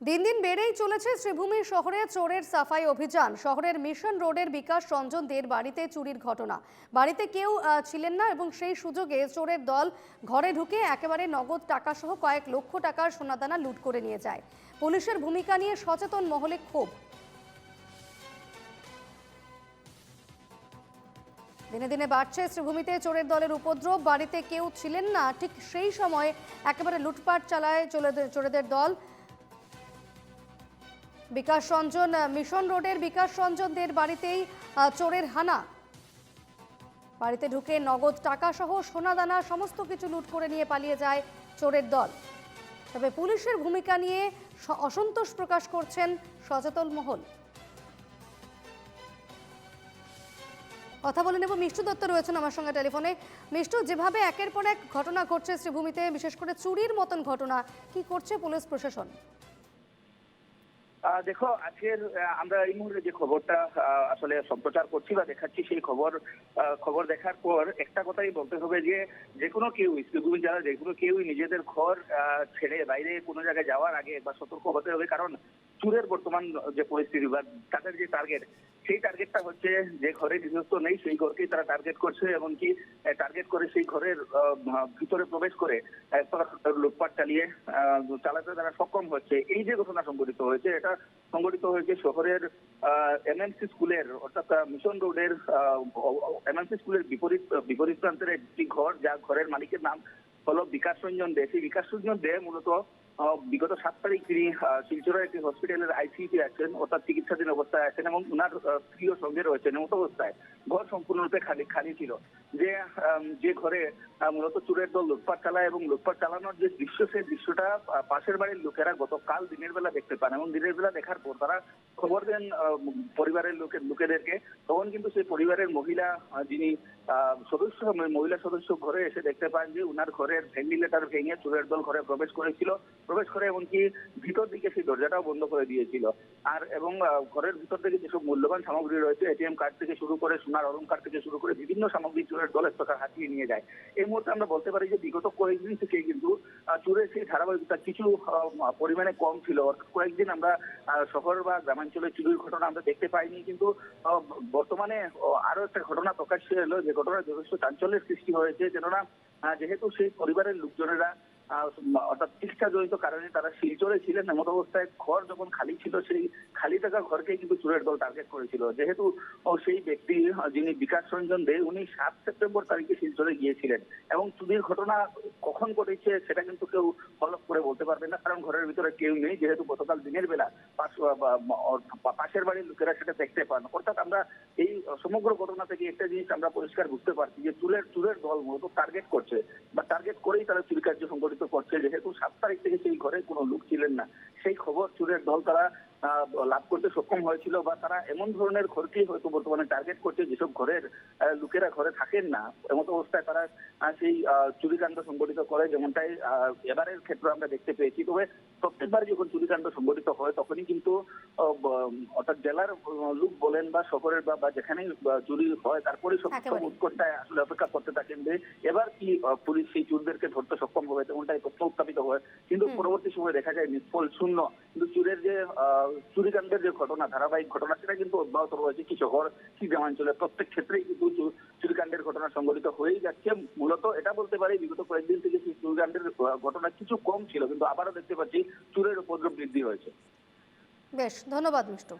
দিন দিন বেড়েই চলেছে শ্রীভূমি শহরে চোরের সাফাই অভিযান। শহরের মিশন রোডের বিকাশ রঞ্জন দের বাড়িতে চুরির ঘটনা। বাড়িতে কেউ ছিলেন না এবং সেই সুযোগে চোরের দল ঘরে ঢুকে একেবারে নগদ টাকা সহ কয়েক লক্ষ টাকার সোনাদানা লুট করে নিয়ে যায়। পুলিশের ভূমিকা নিয়ে সচেতন মহলে ক্ষোভ। দিনে দিনে বাড়ছে শ্রীভূমিতে চোরের দলের উপদ্রব। বাড়িতে কেউ ছিলেন না। ঠিক সেই সময় একেবারে লুটপাট চালায় চোরেদের দল। বিকাশ রঞ্জন মিশন রোডের বিকাশ রঞ্জনদের বাড়িতেই চোরের হানা। বাড়িতে ঢুকে নগদ টাকা সহ সোনাদানা সমস্ত কিছু লুট করে নিয়ে পালিয়ে যায় চোরের দল। তবে পুলিশের ভূমিকা নিয়ে অসন্তোষ প্রকাশ করছেন সচেতন মহল। কথা বলে নেব, মিষ্টু দত্ত রয়েছেন আমার সঙ্গে টেলিফোনে। মিষ্টু, যেভাবে একের পর এক ঘটনা ঘটছে শ্রীভূমিতে, বিশেষ করে চুরির মতন ঘটনা, কি করছে পুলিশ প্রশাসন? দেখো, আজকের আমরা এই মুহূর্তে যে খবরটা আসলে সম্প্রচার করছি বা দেখাচ্ছি, সেই খবর খবর দেখার পর একটা কথাই বলতে হবে যে যে কোনো কেউ স্কুল যারা, যে কোনো কেউই নিজেদের ঘর ছেড়ে বাইরে কোনো জায়গায় যাওয়ার আগে বা সতর্ক হতে হবে। কারণ চুরের বর্তমান যে পরিস্থিতি বা তাদের যে টার্গেট সেই টার্গেটটা হচ্ছে যে ঘরে গৃহস্থ নেই, সেই ঘরকেই তারা টার্গেট করছে এমনকি টার্গেট করে সেই ঘরের ভিতরে প্রবেশ করে লুটপাট চালিয়ে চালাতে তারা সক্ষম হচ্ছে। এই যে ঘটনা সংঘটিত হয়েছে, এটা সংঘটিত হয়েছে শহরের এমএনসি স্কুলের, অর্থাৎ মিশন রোডের এমএনসি স্কুলের বিপরীত বিপরীত প্রান্তের একটি ঘর, যা ঘরের মালিকের নাম হলো বিকাশ রঞ্জন দে। সেই বিকাশ রঞ্জন দে মূলত বিগত সাত তারিখ তিনি শিলচরের একটি হসপিটালের আইসিইউতে আছেন অর্থাৎ চিকিৎসাধীন অবস্থায় আছেন এবং ওনার স্ত্রীও সঙ্গে রয়েছেন এমত অবস্থায় ঘর সম্পূর্ণরূপে খালি খালি ছিল। যে যে ঘরে মূলত চুরের দল লুটপাট চালায় এবং লুটপাট চালানোর যে দৃশ্য, সেই দৃশ্যটা পাশের বাড়ির লোকেরা গতকাল দিনের বেলা দেখতে পান এবং দিনের বেলা দেখার পর তারা খবর দেন পরিবারের লোকের লোকেদেরকে। তখন কিন্তু সেই পরিবারের মহিলা যিনি সদস্য মানে মহিলা সদস্য ঘরে এসে দেখতে পান যে উনার ঘরের ভেন্টিলেটার ভেঙে চুরের দল ঘরে প্রবেশ করেছিল। প্রবেশ করে এমনকি ভিতর দিকে সেই দরজাটাও বন্ধ করে দিয়েছিল। আর, এবং ঘরের ভিতর থেকে যেসব মূল্যবান সামগ্রী রয়েছে এটিএম কার্ড থেকে শুরু করে সোনার অলংকার থেকে শুরু করে বিভিন্ন সামগ্রী চুরের দল এক প্রকার হাতিয়ে নিয়ে যায়। এই মুহূর্তে আমরা বলতে পারি যে বিগত কয়েকদিন থেকে কিন্তু চুরের সেই ধারাবাহিকতা কিছু পরিমাণে কম ছিল। অর্থাৎ কয়েকদিন আমরা শহর বা গ্রামাঞ্চলে চুরির ঘটনা আমরা দেখতে পাইনি, কিন্তু বর্তমানে আরও একটা ঘটনা প্রকাশ হয়ে এলো। যে ঘটনা যথেষ্ট চাঞ্চল্যের সৃষ্টি হয়েছে। কেননা যেহেতু সেই পরিবারের লোকজনেরা চিকিৎসা জড়িত কারণে তারা শিলচরে ছিলেন এমত অবস্থায় ঘর যখন খালি ছিল, সেই খালি থাকা ঘরকে কিন্তু চুরের দল টার্গেট করেছিল। যেহেতু সেই ব্যক্তি, যিনি বিকাশ রঞ্জন দে, উনি সাত সেপ্টেম্বর তারিখে শিলচরে গিয়েছিলেন। এবং চুরির ঘটনা কখন ঘটেছে সেটা কিন্তু কেউ ফলো করে বলতে পারবে না, কারণ ঘরের ভিতরে কেউ নেই। যেহেতু গতকাল দিনের বেলা পাশের বাড়ির লোকেরা সেটা দেখতে পান। অর্থাৎ আমরা এই সমগ্র ঘটনা থেকে একটা জিনিস আমরা পরিষ্কার বুঝতে পারছি যে চুলের চুরের দল মূলত টার্গেট করছে। বা টার্গেট করেই তারা চুরি কার্য সংগঠিত করছে। যেহেতু সাত তারিখ থেকে সেই ঘরে কোনো লোক ছিলেন না। সেই খবর চুরের দল তারা লাভ করতে সক্ষম হয়েছিল বা তারা এমন ধরনের ঘরকেই হয়তো বর্তমানে টার্গেট করছে যেসব ঘরের লোকেরা ঘরে থাকেন না। এমত অবস্থায় তারা সেই চুরিকাণ্ড সংগঠিত করে যেমনটাই এবারের ক্ষেত্রে আমরা দেখতে পেয়েছি। তবে প্রত্যেকবার যখন চুরিকাণ্ড সংগঠিত হয় তখনই কিন্তু অর্থাৎ জেলার লোক বলেন বা শহরের বা যেখানেই চুরি হয় তারপরে সব। উৎকর্ষায় আসলে অপেক্ষা করতে থাকেন যে এবার কি পুলিশ সেই চুরদেরকে ধরতে সক্ষম হবে তেমনটাই তথ্য উত্থাপিত হয়। কিন্তু পরবর্তী সময় দেখা যায় নিষ্ফল শূন্য। কিন্তু চুরের যে আহ, চুরিকাণ্ডের যে ঘটনা, ধারাবাহিক ঘটনা, সেটা কিন্তু অব্যাহত রয়েছে কি শহর কি গ্রামাঞ্চলে প্রত্যেক ক্ষেত্রেই কিন্তু চুরিকাণ্ডের ঘটনা সংঘটিত হয়েই যাচ্ছে। মূলত এটা বলতে পারি, বিগত কয়েকদিন থেকে চুরিকাণ্ডের ঘটনা কিছু কম ছিল, কিন্তু আবারও দেখতে পাচ্ছি, চুরের উপদ্রব বৃদ্ধি হয়েছে। বেশ, ধন্যবাদ মিষ্টু।